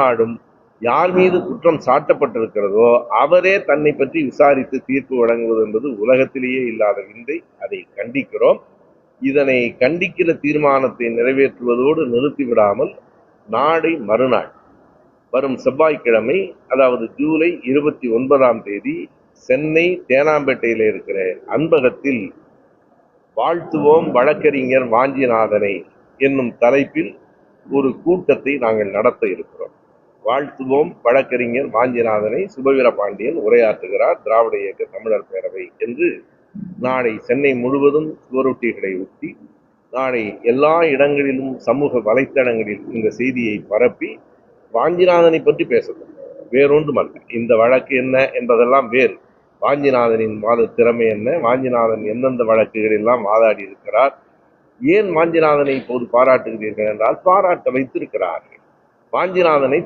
நாடும் யார் மீது குற்றம் சாட்டப்பட்டிருக்கிறதோ அவரே தன்னை பற்றி விசாரித்து தீர்ப்பு வழங்குவது என்பது உலகத்திலேயே இல்லாத விந்தை. அதை கண்டிக்கிறோம். இதனை கண்டிக்கிற தீர்மானத்தை நிறைவேற்றுவதோடு நிறுத்திவிடாமல் நாளை மறுநாள் வரும் செவ்வாய்க்கிழமை அதாவது ஜூலை இருபத்தி ஒன்பதாம் தேதி சென்னை தேனாம்பேட்டையில் இருக்கிற அன்பகத்தில் வாழ்த்துவோம் வழக்கறிஞர் வாஞ்சிநாதனை என்னும் தலைப்பில் ஒரு கூட்டத்தை நாங்கள் நடத்த இருக்கிறோம். வாழ்த்துவோம் வழக்கறிஞர் வாஞ்சிநாதனை சுபவீர பாண்டியன் உரையாற்றுகிறார் திராவிட இயக்க தமிழர் பேரவை என்று. நாளை சென்னை முழுவதும் சுவரொட்டிகளை ஒட்டி நாளை எல்லா இடங்களிலும் சமூக வலைத்தளங்களில் இந்த செய்தியை பரப்பி வாஞ்சிநாதனை பற்றி பேசணும் வேறொன்றும் அல்ல இந்த வழக்கு என்ன என்பதெல்லாம் வேறு. வாஞ்சிநாதனின் வாத திறமை என்ன? வாஞ்சிநாதன் எந்தெந்த வழக்குகள் எல்லாம் வாதாடி இருக்கிறார்? ஏன் வாஞ்சிநாதனை இப்போது பாராட்டுகிறீர்கள் என்றால் பாராட்ட வைத்திருக்கிறார்கள். வாஞ்சிநாதனை